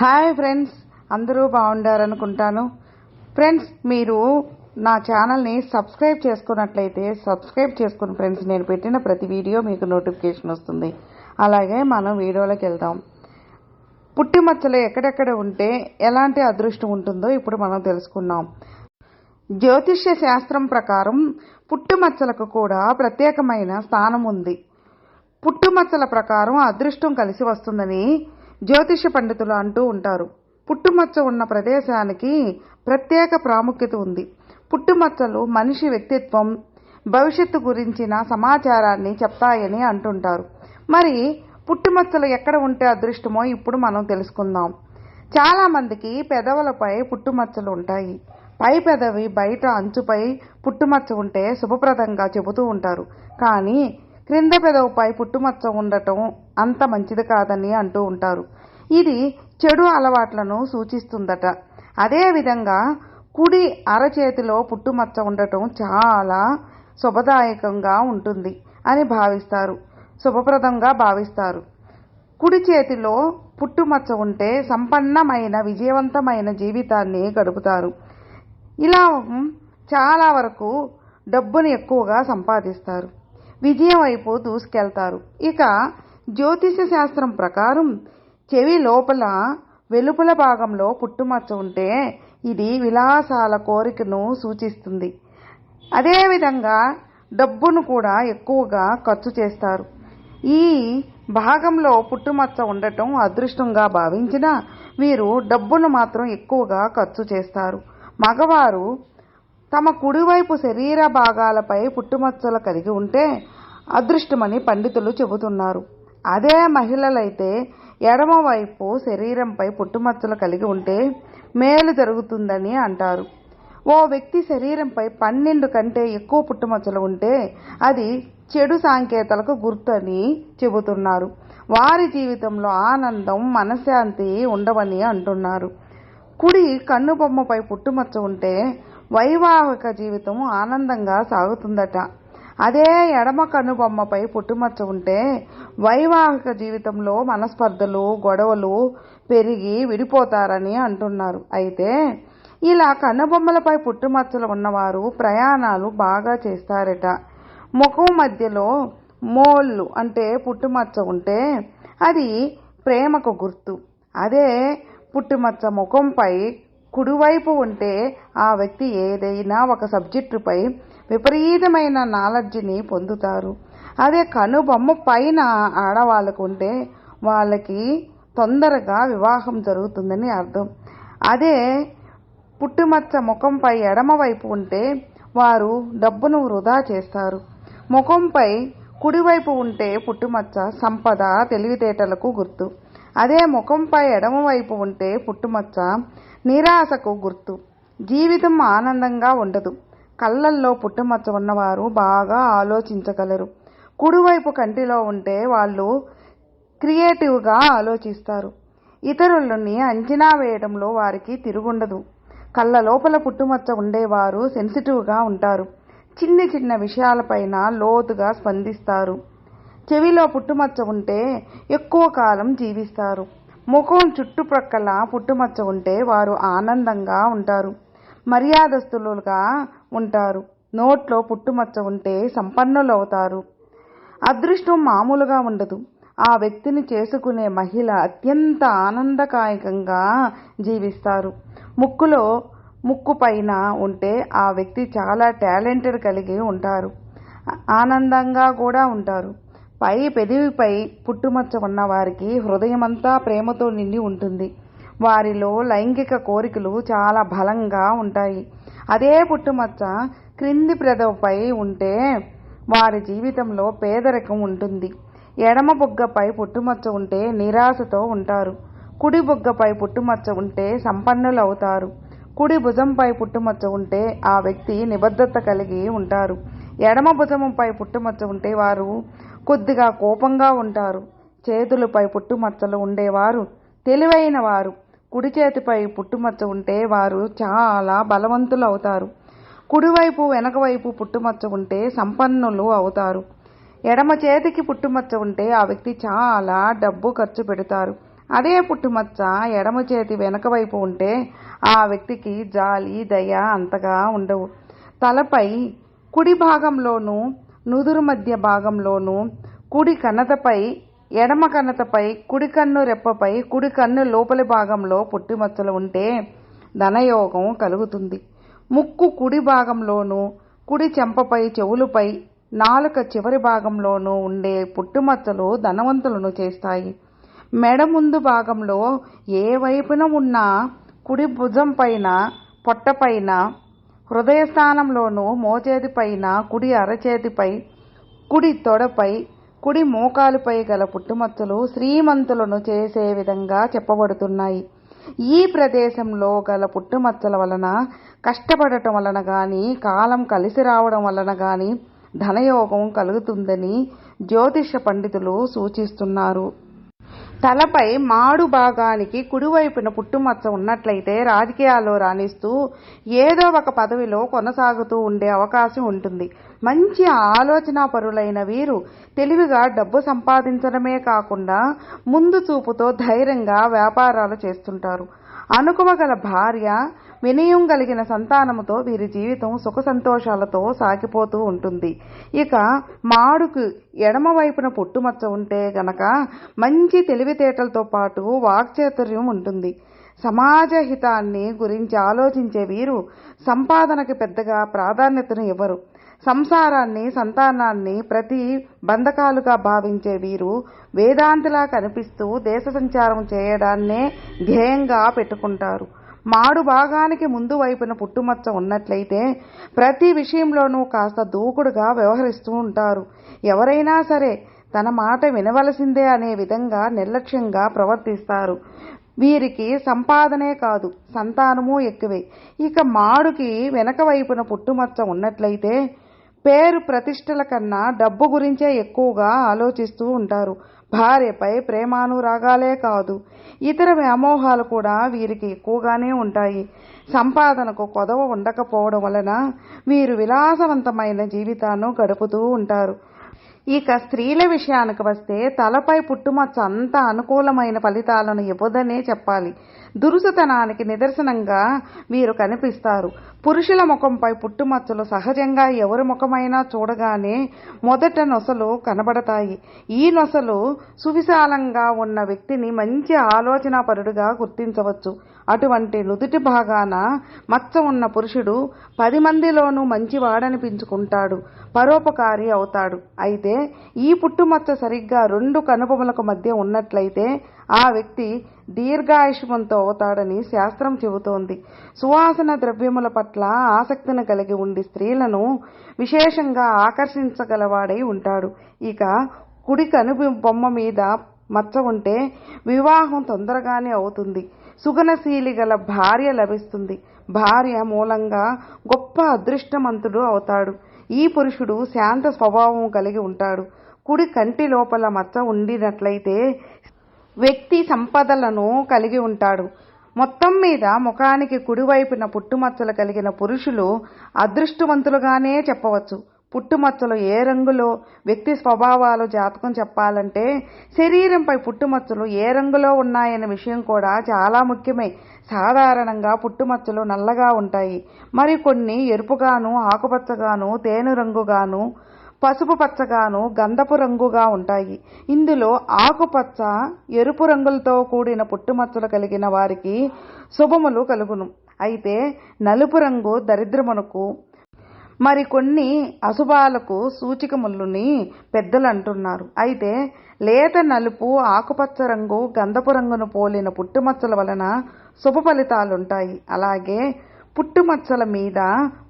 Hi friends అందరూ బాగుండారనుకుంటాను friends మీరు నా ఛానల్ని సబ్స్క్రైబ్ చేసుకున్నట్లయితే సబ్స్క్రైబ్ చేసుకుని ఫ్రెండ్స్ నేను పెట్టిన ప్రతి వీడియో మీకు నోటిఫికేషన్ వస్తుంది. అలాగే మనం వీడియోలోకి వెళ్దాం. పుట్టిమచ్చలు ఎక్కడెక్కడ ఉంటే ఎలాంటి అదృష్టం ఉంటుందో ఇప్పుడు మనం తెలుసుకుందాం. జ్యోతిష్య శాస్త్రం ప్రకారం పుట్టుమచ్చలకు కూడా ప్రత్యేకమైన స్థానం ఉంది. పుట్టుమచ్చల ప్రకారం అదృష్టం కలిసి వస్తుందని జ్యోతిష పండితులు అంటూ ఉంటారు. పుట్టుమచ్చ ఉన్న ప్రదేశానికి ప్రత్యేక ప్రాముఖ్యత ఉంది. పుట్టుమచ్చలు మనిషి వ్యక్తిత్వం భవిష్యత్తు గురించిన సమాచారాన్ని చెప్తాయని అంటుంటారు. మరి పుట్టుమచ్చలు ఎక్కడ ఉంటే అదృష్టమో ఇప్పుడు మనం తెలుసుకుందాం. చాలామందికి పెదవులపై పుట్టుమచ్చలు ఉంటాయి. పై పెదవి బయట అంచుపై పుట్టుమచ్చ ఉంటే శుభప్రదంగా చెబుతూ ఉంటారు. కానీ క్రింద పెదవుపై పుట్టుమచ్చ ఉండటం అంత మంచిది కాదని అంటూ ఉంటారు. ఇది చెడు అలవాట్లను సూచిస్తుందట. అదేవిధంగా కుడి అరచేతిలో పుట్టుమచ్చ ఉండటం చాలా శుభదాయకంగా ఉంటుంది అని భావిస్తారు. శుభప్రదంగా భావిస్తారు. కుడి చేతిలో పుట్టుమచ్చ ఉంటే సంపన్నమైన విజయవంతమైన జీవితాన్ని గడుపుతారు. ఇలా చాలా వరకు డబ్బును ఎక్కువగా సంపాదిస్తారు. విజయం వైపు దూసుకెళ్తారు. ఇక జ్యోతిష శాస్త్రం ప్రకారం చెవి లోపల వెలుపల భాగంలో పుట్టుమచ్చ ఉంటే ఇది విలాసాల కోరికను సూచిస్తుంది. అదేవిధంగా డబ్బును కూడా ఎక్కువగా ఖర్చు చేస్తారు. ఈ భాగంలో పుట్టుమచ్చ ఉండటం అదృష్టంగా భావించిన వీరు డబ్బును మాత్రం ఎక్కువగా ఖర్చు చేస్తారు. మగవారు తమ కుడివైపు శరీర భాగాలపై పుట్టుమచ్చలు కలిగి ఉంటే అదృష్టమని పండితులు చెబుతున్నారు. అదే మహిళలైతే ఎడమవైపు శరీరంపై పుట్టుమచ్చలు కలిగి ఉంటే మేలు జరుగుతుందని అంటారు. ఓ వ్యక్తి శరీరంపై పన్నెండు కంటే ఎక్కువ పుట్టుమచ్చలు ఉంటే అది చెడు సాంకేతాలకు గుర్తని చెబుతున్నారు. వారి జీవితంలో ఆనందం మనశ్శాంతి ఉండవని అంటున్నారు. కుడి కన్నుబొమ్మపై పుట్టుమచ్చ ఉంటే వైవాహిక జీవితం ఆనందంగా సాగుతుందట. అదే ఎడమ కనుబొమ్మపై పుట్టుమచ్చ ఉంటే వైవాహిక జీవితంలో మనస్పర్ధలు గొడవలు పెరిగి విడిపోతారని అంటున్నారు. అయితే ఇలా కనుబొమ్మలపై పుట్టుమచ్చలు ఉన్నవారు ప్రయాణాలు బాగా చేస్తారట. ముఖం మధ్యలో మోళ్ళు అంటే పుట్టుమచ్చ ఉంటే అది ప్రేమకు గుర్తు. అదే పుట్టుమచ్చ ముఖంపై కుడివైపు ఉంటే ఆ వ్యక్తి ఏదైనా ఒక సబ్జెక్టుపై విపరీతమైన నాలెడ్జిని పొందుతారు. అదే కనుబొమ్మ పైన ఆడవాళ్ళకు ఉంటే వాళ్ళకి తొందరగా వివాహం జరుగుతుందని అర్థం. అదే పుట్టుమచ్చ ముఖంపై ఎడమవైపు ఉంటే వారు డబ్బును వృధా చేస్తారు. ముఖంపై కుడివైపు ఉంటే పుట్టుమచ్చ సంపద తెలివితేటలకు గుర్తు. అదే ముఖంపై ఎడమవైపు ఉంటే పుట్టుమచ్చ నిరాశకు గుర్తు. జీవితం ఆనందంగా ఉండదు. కళ్ళల్లో పుట్టుమచ్చ ఉన్నవారు బాగా ఆలోచించగలరు. కుడివైపు కంటిలో ఉంటే వాళ్ళు క్రియేటివ్గా ఆలోచిస్తారు. ఇతరులని అంచనా వేయడంలో వారికి తిరుగుండదు. కళ్ళ లోపల పుట్టుమచ్చ ఉండేవారు సెన్సిటివ్గా ఉంటారు. చిన్న చిన్న విషయాలపైన లోతుగా స్పందిస్తారు. చెవిలో పుట్టుమచ్చ ఉంటే ఎక్కువ కాలం జీవిస్తారు. ముఖం చుట్టుప్రక్కల పుట్టుమచ్చ ఉంటే వారు ఆనందంగా ఉంటారు. మర్యాదస్తులుగా ఉంటారు. నోట్లో పుట్టుమచ్చ ఉంటే సంపన్నులు అవుతారు అదృష్టం మామూలుగా ఉండదు. ఆ వ్యక్తిని చేసుకునే మహిళ అత్యంత ఆనందకాయకంగా జీవిస్తారు. ముక్కులో ముక్కు పైన ఉంటే ఆ వ్యక్తి చాలా టాలెంటెడ్ కలిగి ఉంటారు. ఆనందంగా కూడా ఉంటారు. పై పెదవిపై పుట్టుమచ్చ ఉన్న వారికి హృదయమంతా ప్రేమతో నిండి ఉంటుంది. వారిలో లైంగిక కోరికలు చాలా బలంగా ఉంటాయి. అదే పుట్టుమచ్చ క్రింది పెదవిపై ఉంటే వారి జీవితంలో పేదరికం ఉంటుంది. ఎడమ బుగ్గపై పుట్టుమచ్చ ఉంటే నిరాశతో ఉంటారు. కుడి బుగ్గపై పుట్టుమచ్చ ఉంటే సంపన్నులు అవుతారు కుడి భుజంపై పుట్టుమచ్చ ఉంటే ఆ వ్యక్తి నిబద్ధత కలిగి ఉంటారు. ఎడమ భుజముపై పుట్టుమచ్చ ఉంటే వారు కొద్దిగా కోపంగా ఉంటారు. చేతులపై పుట్టుమచ్చలు ఉండేవారు. తెలివైన వారు. కుడి చేతిపై పుట్టుమచ్చ ఉంటే వారు చాలా బలవంతులు అవుతారు. కుడివైపు వెనకవైపు పుట్టుమచ్చ ఉంటే సంపన్నులు అవుతారు. ఎడమ చేతికి పుట్టుమచ్చ ఉంటే ఆ వ్యక్తి చాలా డబ్బు ఖర్చు పెడతారు. అదే పుట్టుమచ్చ ఎడమ చేతి వెనక వైపు ఉంటే ఆ వ్యక్తికి జాలి దయ అంతగా ఉండవు. తలపై కుడి భాగంలోనూ నుదురు మధ్య భాగంలోనూ కుడి కన్నతపై ఎడమ కన్నతపై కుడి కన్ను రెప్పపై కుడి కన్ను లోపలి భాగంలో పుట్టుమచ్చలు ఉంటే ధనయోగం కలుగుతుంది. ముక్కు కుడి భాగంలోనూ కుడి చెంపపై చెవులపై నాలుక చివరి భాగంలోనూ ఉండే పుట్టుమచ్చలు ధనవంతులను చేస్తాయి. మెడ ముందు భాగంలో ఏ వైపున ఉన్న కుడి భుజం పైన పొట్టపైన హృదయస్థానంలోనూ మోచేతి పైన కుడి అరచేతిపై కుడి తొడపై కుడి మోకాలుపై గల పుట్టుమచ్చలు శ్రీమంతులను చేసే విధంగా చెప్పబడుతున్నాయి. ఈ ప్రదేశంలో గల పుట్టుమచ్చల వలన కష్టపడటం వలన కానీ కాలం కలిసి రావడం వలన కానీ ధనయోగం కలుగుతుందని జ్యోతిష పండితులు సూచిస్తున్నారు. తలపై మాడు భాగానికి కుడివైపున పుట్టుమచ్చ ఉన్నట్లయితే రాజకీయాల్లో రాణిస్తూ ఏదో ఒక పదవిలో కొనసాగుతూ ఉండే అవకాశం ఉంటుంది. మంచి ఆలోచన పరులైన వీరు తెలివిగా డబ్బు సంపాదించడమే కాకుండా ముందు చూపుతో ధైర్యంగా వ్యాపారాలు చేస్తుంటారు. అనుకువగల భార్య వినయం కలిగిన సంతానముతో వీరి జీవితం సుఖ సంతోషాలతో సాగిపోతూ ఉంటుంది. ఇక మాడుకు ఎడమ వైపున పుట్టుమచ్చ ఉంటే గనక మంచి తెలివితేటలతో పాటు వాక్చేతుర్యం ఉంటుంది. సమాజ హితాన్ని గురించి ఆలోచించే వీరు సంపాదనకు పెద్దగా ప్రాధాన్యతను ఇవ్వరు. సంసారాన్ని సంతానాన్ని ప్రతి బంధకాలుగా భావించే వీరు వేదాంతిలా కనిపిస్తూ దేశ సంచారం చేయడాన్నే ధ్యేయంగా పెట్టుకుంటారు. మాడు భాగానికి ముందు వైపున పుట్టుమచ్చ ఉన్నట్లయితే ప్రతి విషయంలోనూ కాస్త దూకుడుగా వ్యవహరిస్తూ ఉంటారు. ఎవరైనా సరే తన మాట వినవలసిందే అనే విధంగా నిర్లక్ష్యంగా ప్రవర్తిస్తారు. వీరికి సంపాదనే కాదు సంతానము ఎక్కువే. ఇక మాడుకి వెనక వైపున పుట్టుమచ్చ ఉన్నట్లయితే పేరు ప్రతిష్టల కన్నా డబ్బు గురించే ఎక్కువగా ఆలోచిస్తూ ఉంటారు. భార్యపై ప్రేమానురాగాలే కాదు ఇతర వ్యామోహాలు కూడా వీరికి ఎక్కువగానే ఉంటాయి. సంపాదనకు కొదవ ఉండకపోవడం వలన వీరు విలాసవంతమైన జీవితాన్ని గడుపుతూ ఉంటారు. ఇక స్త్రీల విషయానికి వస్తే తలపై పుట్టుమచ్చ అంత అనుకూలమైన ఫలితాలను ఇవ్వదనే చెప్పాలి. దురుసుతనానికి నిదర్శనంగా వీరు కనిపిస్తారు. పురుషుల ముఖంపై పుట్టుమచ్చలు సహజంగా ఎవరి ముఖమైనా చూడగానే మొదట నొసలు కనబడతాయి. ఈ నొసలు సువిశాలంగా ఉన్న వ్యక్తిని మంచి ఆలోచనాపరుడుగా గుర్తించవచ్చు. అటువంటి నుదుటి భాగాన మచ్చ ఉన్న పురుషుడు పది మందిలోనూ మంచివాడనిపించుకుంటాడు. పరోపకారి అవుతాడు. అయితే ఈ పుట్టుమచ్చ సరిగ్గా రెండు కనుబొమలకు మధ్య ఉన్నట్లయితే ఆ వ్యక్తి దీర్ఘాయుష్మంతో అవుతాడని శాస్త్రం చెబుతోంది. సువాసన ద్రవ్యముల పట్ల ఆసక్తిని కలిగి ఉండి స్త్రీలను విశేషంగా ఆకర్షించగలవాడై ఉంటాడు. ఇక కుడి కను బొమ్మ మీద మచ్చ ఉంటే వివాహం తొందరగానే అవుతుంది. సుగనశీలి గల భార్య లభిస్తుంది. భార్య మూలంగా గొప్ప అదృష్టమంతుడు అవుతాడు. ఈ పురుషుడు శాంత స్వభావం కలిగి ఉంటాడు. కుడి కంటి లోపల మచ్చ ఉండినట్లయితే వ్యక్తి సంపదలను కలిగి ఉంటాడు. మొత్తం మీద ముఖానికి కుడివైపున పుట్టుమచ్చలు కలిగిన పురుషులు అదృష్టవంతులుగానే చెప్పవచ్చు. పుట్టుమచ్చలు ఏ రంగులో వ్యక్తి స్వభావాలు జాతకం చెప్పాలంటే శరీరంపై పుట్టుమచ్చలు ఏ రంగులో ఉన్నాయనే విషయం కూడా చాలా ముఖ్యమే. సాధారణంగా పుట్టుమచ్చలు నల్లగా ఉంటాయి. మరికొన్ని ఎరుపుగాను ఆకుపచ్చగాను తేను రంగుగాను పసుపు పచ్చగాను గంధపు రంగుగా ఉంటాయి. ఇందులో ఆకుపచ్చ ఎరుపు రంగులతో కూడిన పుట్టుమచ్చలు కలిగిన వారికి శుభములు కలుగును. అయితే నలుపు రంగు దరిద్రమునకు మరికొన్ని అశుభాలకు సూచికములని పెద్దలు అంటున్నారు అయితే లేత నలుపు ఆకుపచ్చ రంగు గంధపు రంగును పోలిన పుట్టుమచ్చల వలన శుభ ఫలితాలుంటాయి. అలాగే పుట్టుమచ్చల మీద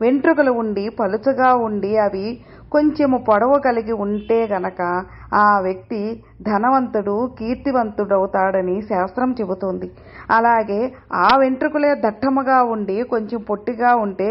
వెంట్రుకలు ఉండి పలుచగా ఉండి అవి కొంచెము పొడవు కలిగి ఉంటే గనక ఆ వ్యక్తి ధనవంతుడు కీర్తివంతుడవుతాడని శాస్త్రం చెబుతోంది. అలాగే ఆ వెంట్రుకలే దట్టముగా ఉండి కొంచెం పొట్టిగా ఉంటే